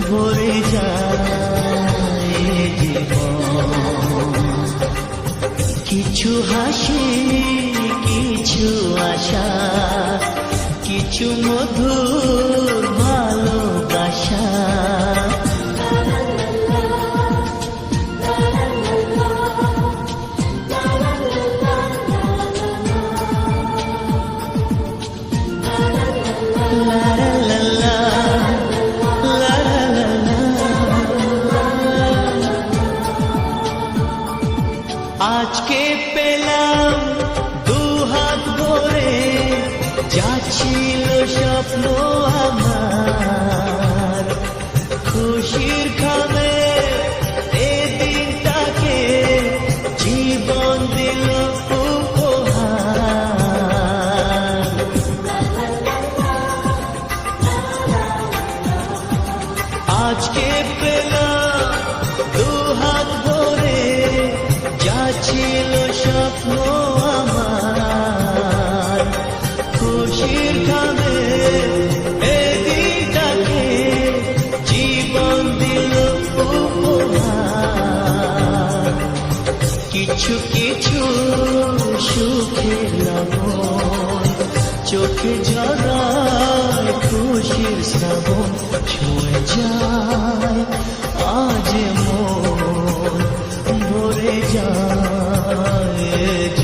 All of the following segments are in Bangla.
ভরে যায় কিছু হাসি কিছু আশা কিছু মধুর যাচ্ছিল স্বপ্ন আমার খুশির দিল আজকে পেলাম কিছু কিছু সুখে লবণ। চোখে জড়ায় খুশির শ্রাবণ ছুঁয়ে যায়। আজ মন যায়।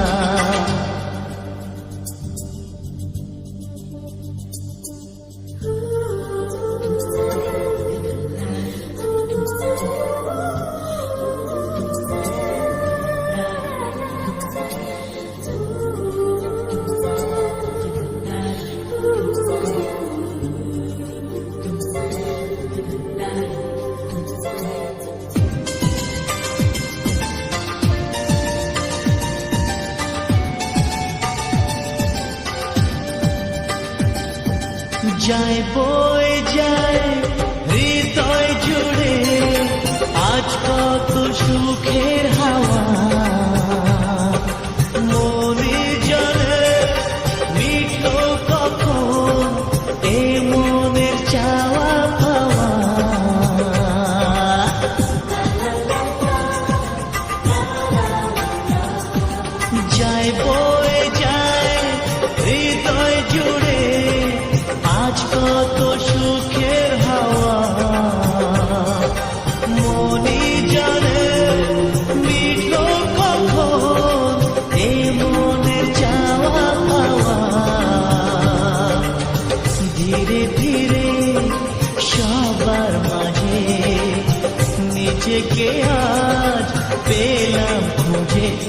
যায় বই যায়, হৃদয় জুড়ে আজ কত সুখের হাওয়া। এ মনের চাওয়া যায়, বয়ে যায়, হৃদয়